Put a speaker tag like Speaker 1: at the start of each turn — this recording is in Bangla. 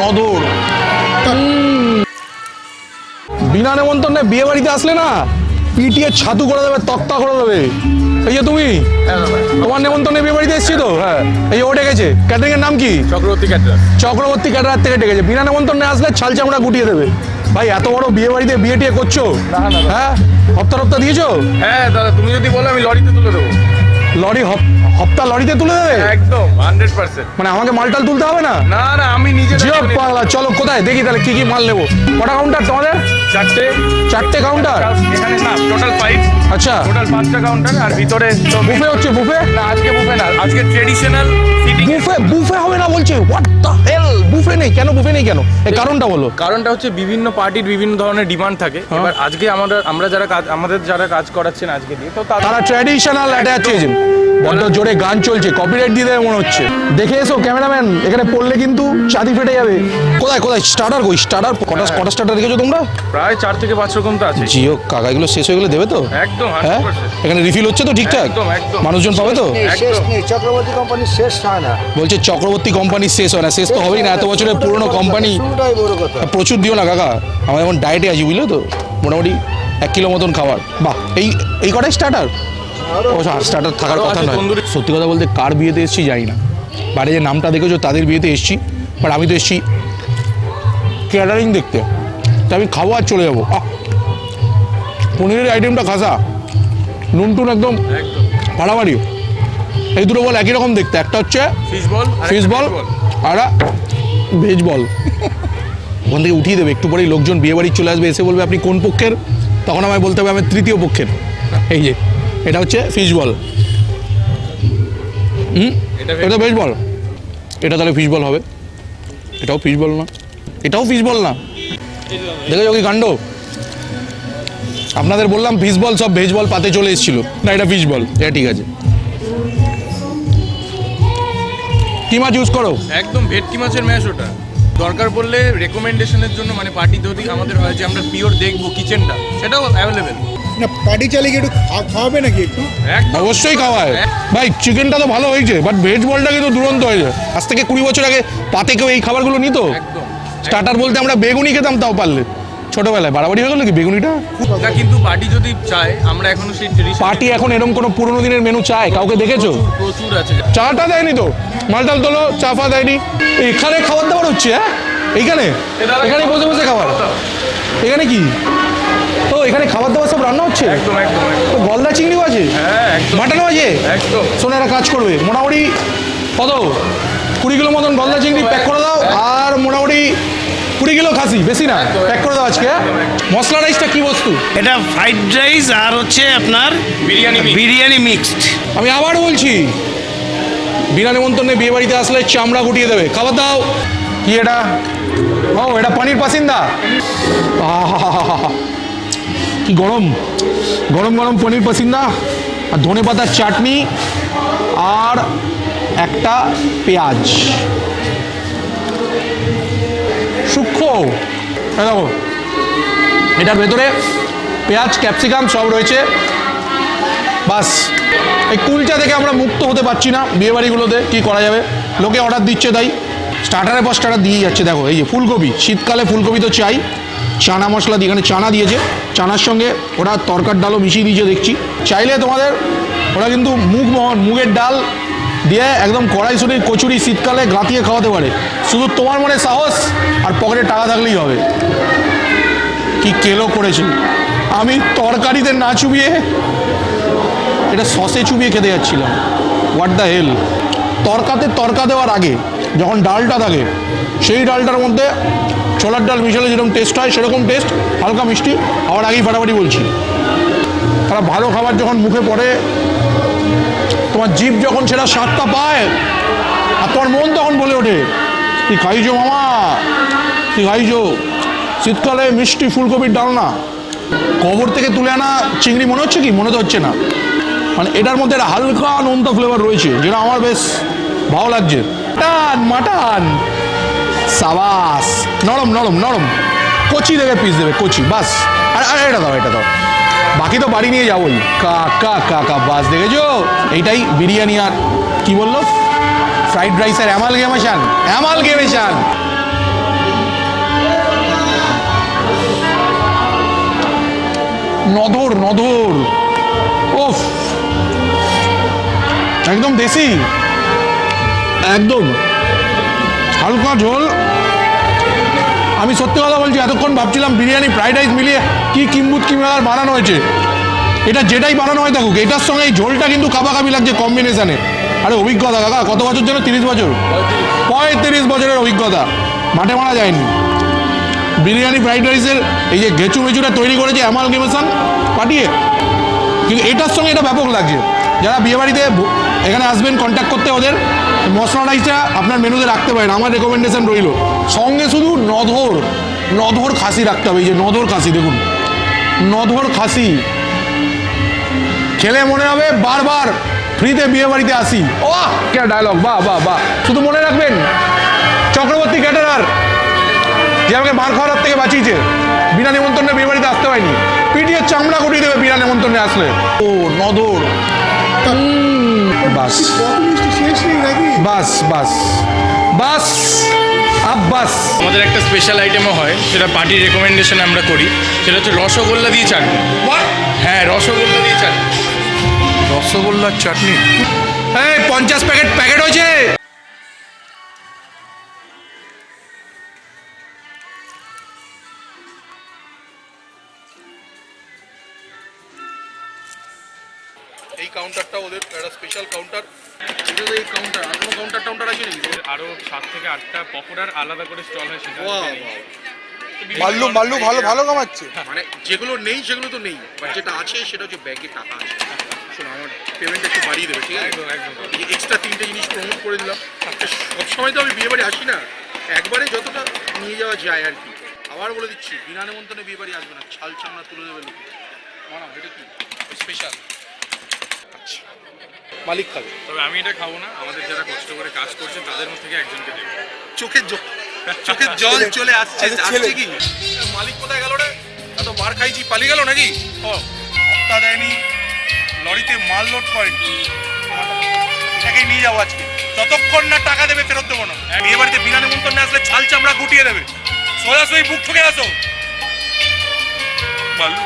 Speaker 1: নদর। বিনা নেমন্তন্নে বিয়ে বাড়িতে আসলে না পিটিয়ে ছাতু করে দেবে তক্তা করে দেবে। এই যে তুমি? তোমার নেমন্তন্নে বিয়ে বাড়িতে এসছি তো? হ্যাঁ। এই ও ডেকেছে ক্যাটারিং এর নাম কি?
Speaker 2: চক্রবর্তী ক্যাটারার
Speaker 1: চক্রবর্তী ক্যাটারার থেকে ডেকেছে। বিনা নেমন্তন্নে আসলে ছাল চামড়া গুটিয়ে দেবে। ভাই এত বড় বিয়ে বাড়িতে বিয়ে টিয়ে করছ। হ্যাঁ? হপ্তা হপ্তা দিয়েছ?
Speaker 2: হ্যাঁ দাদা তুমি যদি বলো আমি লরিতে তুলে দেবো।
Speaker 1: লরি হপ্তা লরিতে তুলে দেবে?
Speaker 2: একদম হান্ড্রেড পার্সেন্ট
Speaker 1: মানে আমাকে মালটাল তুলতে হবে না?
Speaker 2: না না আমি নিজে
Speaker 1: জিও পাগলা চলো কোথায়? দেখি তাহলে কি কি মাল নেব। কটা কাউন্টার তোমাদের?
Speaker 2: চারটে।
Speaker 1: চারটে কাউন্টার
Speaker 2: এখানে না টোটাল ফাইভ
Speaker 1: আচ্ছা।
Speaker 2: টোটাল পাঁচটা কাউন্টার আর ভিতরে তো
Speaker 1: বুফে হচ্ছে বুফে
Speaker 2: না আজকে বুফে না আজকে ট্রেডিশনাল সিটিং
Speaker 1: বুফে বুফে হবে না বলছে। হোয়াট দ্য নেই? কেন বুফে নেই কেন? এই কারণটা বলো।
Speaker 2: কারণটা হচ্ছে বিভিন্ন পার্টির বিভিন্ন ধরনের ডিমান্ড থাকে।
Speaker 1: হ্যাঁ।
Speaker 2: এবার আজকে আমাদের আমরা যারা কাজ আমাদের যারা কাজ করাচ্ছেন আজকে দিয়ে তো তারা
Speaker 1: ট্র্যাডিশনাল অ্যাটাচ চেয়েছেন বড্ড জোরে গান চলছে কপিরাইট দিয়ে দেবে মনে হচ্ছে। দেখে এসো ক্যামেরাম্যান এখানে পড়লে কিন্তু চাঁদি ফেটে যাবে। কোথায় কোথায়? স্টার্টার কই? স্টার্টার কটা কটা স্টার্টার রেখেছো তোমরা?
Speaker 2: প্রায় চার থেকে পাঁচ রকম তো আছে।
Speaker 1: জিও কাকা এগুলো শেষ হয়ে গেলে দেবে তো?
Speaker 2: একদম
Speaker 1: হ্যাঁ? এখানে রিফিল হচ্ছে তো ঠিকঠাক?
Speaker 2: একদম, একদম।
Speaker 1: মানুষজন পাবে তো?
Speaker 3: শেষ নেই চক্রবর্তী কোম্পানি শেষ হয় না।
Speaker 1: বলছে চক্রবর্তী কোম্পানি শেষ হয় না। শেষ তো হবেই না এত বছরের পুরনো কোম্পানি
Speaker 3: বড়
Speaker 1: প্রচুর দিও না কাকা। আমার এখন ডায়েটে আছি বুঝলে তো? মোটামুটি এক কিলো মতন খাবার। বাহ। এই এই কটাই স্টার্টার ও স্টার্টার থাকার কথা নয়। সত্যি কথা বলতে কার বিয়েতে এসেছি জানি না। বাইরে যে নামটা দেখেছ তাদের বিয়েতে এসেছি। বাট আমি তো এসেছি ক্যাটারিং দেখতে। তো আমি খাব আর চলে যাব। আহ! পনিরের আইটেমটা খাসা। নুন টুন একদম
Speaker 2: একদম
Speaker 1: এই দুটো বল একই রকম দেখতে। একটা হচ্ছে
Speaker 2: ফিশ বল
Speaker 1: ফিশ বল আর ভেজ বল। ওখান থেকে উঠিয়ে দেবে একটু পরেই লোকজন বিয়ে বাড়ি চলে আসবে এসে বলবে আপনি কোন পক্ষের? তখন আমায় বলতে হবে আমি তৃতীয় পক্ষের। এই যে এটা হচ্ছে ফিশ বল হুম?
Speaker 2: এটা
Speaker 1: ভেজ বল এটা তাহলে ফিশ বল হবে। এটাও ফিশ বল না। এটাও ফিশ বল না। দেখেছ কি কাণ্ড। আপনাদের বললাম ফিশ বল সব ভেজ বল পাতে চলে এসেছিল। না এটা ফিশ বল এটা ঠিক আছে। কি মাছ ইউজ করো?
Speaker 2: একদম ভেটকি মাছের ম্যাশ ওটা। দরকার পড়লে রেকমেন্ডেশনের জন্য মানে পার্টি যদি আমাদের হয় যে আমরা পিওর দেখব কিচেনটা সেটাও অ্যাভেলেবেল
Speaker 4: না পার্টি চালিয়ে কি একটু খাওয়াবে নাকি একটু?
Speaker 1: অবশ্যই খাওয়ায়। ভাই চিকেনটা তো ভালো হয়েছে বাট ভেজ বলটা কিন্তু দুরন্ত হয়েছে। আজ থেকে কুড়ি বছর আগে পাতে কেউ এই খাবারগুলো নিত?
Speaker 2: একদম।
Speaker 1: স্টার্টার বলতে আমরা বেগুনি খেতাম তাও পারলে। ছোটবেলায়? বাড়াবাড়ি হয়ে গেল কি বেগুনিটা?
Speaker 2: না কিন্তু পার্টি যদি চায় আমরা এখনও সেই
Speaker 1: পার্টি এখন এরকম কোনো পুরোনো দিনের মেনু চায়? কাউকে দেখেছ?
Speaker 2: প্রচুর আছে।
Speaker 1: চাটা দেয়নি তো? মালটাল তোলো চা ফা দেয়নি? এখানে খাবার দাবার হচ্ছে হ্যাঁ? এইখানে? এখানে বসে বসে খাবার। এখানে কি? ও এখানে খাবার দাবার সব রান্না হচ্ছে?
Speaker 2: একদম একদম।
Speaker 1: তো গলদা চিংড়িও আছে?
Speaker 2: হ্যাঁ
Speaker 1: মাটনও আছে?
Speaker 2: একদম।
Speaker 1: সোনারা কাজ করবে। মোটামুটি কত? কুড়ি কিলো মতন গলদা চিংড়ি প্যাক করে দাও আর মোটামুটি কুড়ি কিলো খাসি বেশি না। প্যাক করে দাও আজকে? মশলা রাইসটা কি বস্তু?
Speaker 5: এটা ফ্রাইড রাইস আর হচ্ছে আপনার
Speaker 2: বিরিয়ানি
Speaker 5: বিরিয়ানি মিক্সড
Speaker 1: আমি আবার বলছি বিনা নিমন্ত্রণে বিয়ে বাড়িতে আসলে চামড়া গুটিয়ে দেবে। খাবার দাও। কি এটা? ও এটা পানির পাসিন্দা। কি গরম? গরম গরম পনির পাসিন্দা আর ধনে পাতার চাটনি আর একটা পেঁয়াজ। সূক্ষ্ম। দেখো এটার ভেতরে পেঁয়াজ, ক্যাপসিকাম সব রয়েছে। বাস, এই কুলটা থেকে আমরা মুক্ত হতে পারছি না বিয়ে বাড়িগুলোতে কী করা যাবে? লোকে অর্ডার দিচ্ছে তাই। স্টার্টারের পর স্টার্টার দিয়ে যাচ্ছে, দেখো, এই যে ফুলকপি। শীতকালে ফুলকপি তো চাই। চানা মশলা দিয়ে, এখানে চানা দিয়েছে। চানার সঙ্গে ওরা তরকার ডালও মিশিয়ে দিয়েছে, দেখছি। চাইলে তোমাদের, ওরা কিন্তু মুগ মোহন মুগের ডাল দিয়ে একদম কড়াইশুটির কচুরি, শীতকালে গাঁতিয়ে খাওয়াতে পারে। শুধু তোমার মনে সাহস আর পকেটে টাকা থাকলেই হবে। কি কেলো করেছে? আমি তরকারিতে না চুবিয়ে, এটা সসে চুবিয়ে খেতে যাচ্ছিলাম। হোয়াট দ্য হেল তরকাতে তরকা দেওয়ার আগে যখন ডালটা থাকে, সেই ডালটার মধ্যে ছোলার ডাল মিশালে যেরকম টেস্ট হয়, সেরকম টেস্ট হালকা মিষ্টি, আবার আগেই ফাটাফাটি বলছি। তারা ভালো খাবার যখন মুখে পড়ে তোমার জিভ যখন সেটা স্বাদটা পায়, আর তোমার মন তখন বলে ওঠে, কি খাইছো মামা? কি খাইছো? শীতকালে মিষ্টি ফুলকপির ডালনা কবর থেকে তুলে আনা চিংড়ি মনে হচ্ছে কি? মনে তো হচ্ছে না। মানে এটার মধ্যে একটা হালকা নোনতা ফ্লেভার রয়েছে, যেটা আমার বেশ ভালো লাগছে। মাটান মাটান। সাবাস। নরম নরম নরম। কচি দেবে পিস দেবে, কচি, বাস। আর এটা দাও এটা দাও। বাকি তো বাড়ি নিয়ে যাবোই। কাকা কাকা বাস, দেখেছ? এইটাই বিরিয়ানি আর কি বলল? ফ্রাইড রাইসের অ্যামাল গেমেশান অ্যামাল গেমেশান নধর নধর। ও একদম দেশি। একদম। হালকা ঝোল। আমি সত্যি কথা বলছি, এতক্ষণ ভাবছিলাম বিরিয়ানি ফ্রাইড রাইস মিলিয়ে কি কিম্বুত কিমার বানানো হয়েছে। এটা যেটাই বানানো হয় থাকুক, এটার সঙ্গে এই ঝোলটা কিন্তু কাবাকাবি লাগছে কম্বিনেশনে আরে অভিজ্ঞতা, কাকা, কত বছর যেন তিরিশ বছর? পঁয়ত্রিশ বছরের অভিজ্ঞতা। মাঠে মারা যায়নি। বিরিয়ানি ফ্রাইড রাইসের এই যে ঘেচু মেচুটা তৈরি করেছে অ্যামালগেমেশন পাঠিয়ে। কিন্তু এটার সঙ্গে এটা ব্যাপক লাগছে। যারা বিয়েবাড়িতে এখানে আসবেন কন্ট্যাক্ট করতে ওদের। মশলা রাইসটা আপনার মেনুতে রাখতে পারেন। আমার রেকমেন্ডেশন রইল। সঙ্গে শুধু নধর নধর খাসি রাখতে হবে। এই যে নধর খাসি, দেখুন। নধর খাসি। খেলে মনে হবে বারবার ফ্রিতে বিয়ে বাড়িতে আসি। ও কে ডায়লগ বাহ বাহ বাহ। শুধু মনে রাখবেন, চক্রবর্তী ক্যাটারার যে আমাকে মার খাওয়ার হাত থেকে বাঁচিয়েছে, বিনা নিমন্ত্রণে বিয়ে বাড়িতে আসতে হয়নি পিটিয়ে চামড়া কুটিয়ে দেবে বিনা নিমন্ত্রণে আসলে। ও নদর বাস। বাস বাস। আব্বাস
Speaker 2: আমাদের একটা স্পেশাল আইটেমও হয় সেটা পার্টির রেকমেন্ডেশন আমরা করি। সেটা হচ্ছে রসগোল্লা দিয়ে চাটনি। হ্যাঁ রসগোল্লা দিয়ে চাটনি। রসগোল্লার চাটনি?
Speaker 1: হ্যাঁ পঞ্চাশ প্যাকেট প্যাকেট হয়েছে।
Speaker 2: একটা স্পেশাল কাউন্টার এটা এই কাউন্টার আর কোনো কাউন্টার টাউন্টার আছে নাকি?
Speaker 6: আরও সাত থেকে আটটা পকোড়ার আলাদা করে স্টল হয় সেটা।
Speaker 4: মাল্লু মাল্লু ভালো ভালো কামাচ্ছে।
Speaker 2: মানে যেগুলো নেই সেগুলো তো নেই। বাট যেটা আছে সেটা হচ্ছে ব্যাগে টাকা আছে। শোনো আমার পেমেন্ট একটু বাড়িয়ে দেবে ঠিক আছে?
Speaker 6: একদম একদম।
Speaker 2: এক্সট্রা তিনটে জিনিস প্রমোট করে দিলাম। সবসময় তো আমি বিয়ে বাড়ি আসি না। একবারে যতটা নিয়ে যাওয়া যায় আর কি। আবার বলে দিচ্ছি বিনা নেমন্তনে বিয়ে বাড়ি আসবে না। ছাল চামড়া তুলে দেবে লোক। মানা এটা কি? স্পেশাল মালিক খাবে
Speaker 6: তবে আমি এটা খাব না আমাদের যারা কষ্ট করে কাজ করছে তাদের মধ্যে থেকে একজনকে দেবো।
Speaker 2: চোখের চোখের জল চলে আসছে আসছে কি? মালিক কোথায় গেল রে? এত মার খাইছি পালিয়ে গেল নাকি? ও হপ্তা দেয়নি লরিতে মাল লোড করেনি। এটাকেই নিয়ে যাব আজকে। যতক্ষণ না টাকা দেবে ফেরত দেবো না। বিয়ে বাড়িতে বিনা নিমন্ত্রণে আসলে ছাল চামড়া গুটিয়ে দেবে। সোজাসুজি বুক ঠুকে আসো। মাল্লু